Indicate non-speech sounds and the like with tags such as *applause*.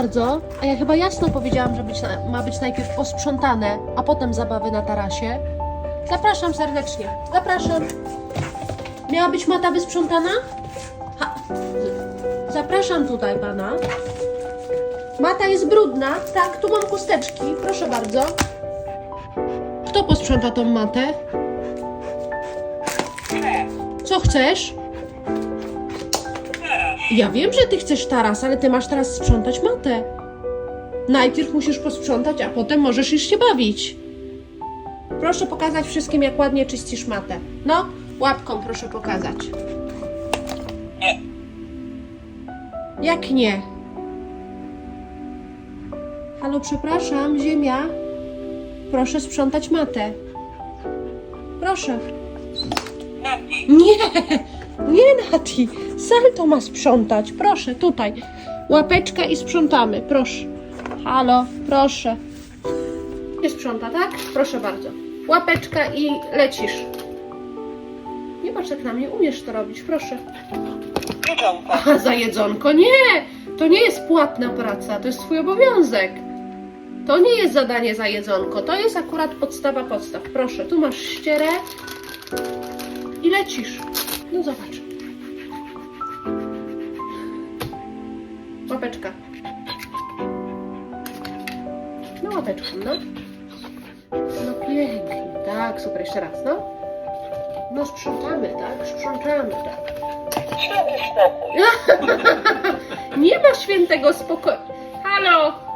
bardzo. A ja chyba jasno powiedziałam, że być na, ma być najpierw posprzątane, a potem zabawy na tarasie. Zapraszam serdecznie. Zapraszam. Miała być mata wysprzątana? Ha. Zapraszam tutaj pana. Mata jest brudna. Tak, tu mam chusteczki. Proszę bardzo. Kto posprząta tą matę? Co chcesz? Ja wiem, że ty chcesz taras, ale ty masz teraz sprzątać matę. Najpierw musisz posprzątać, a potem możesz już się bawić. Proszę pokazać wszystkim, jak ładnie czyścisz matę. No, łapką proszę pokazać. Jak nie? Halo, przepraszam, ziemia. Proszę sprzątać matę. Proszę. Nie, Nati. Salto ma sprzątać. Proszę, tutaj. Łapeczka i sprzątamy. Proszę. Halo, proszę. Nie sprząta, tak? Proszę bardzo. Łapeczka i lecisz. Nie patrz tak na mnie, umiesz to robić, proszę. Jedzonko. Aha, za jedzonko. Nie! To nie jest płatna praca, to jest twój obowiązek. To nie jest zadanie za jedzonko, to jest akurat podstawa podstaw. Proszę, tu masz ścierę i lecisz. No zobacz. Łapeczka. No łapeczką, no. No pięknie, tak, super, jeszcze raz, no. No sprzątamy, tak, sprzątamy, tak. Święty spokój. *laughs* Nie ma świętego spokoju. Halo!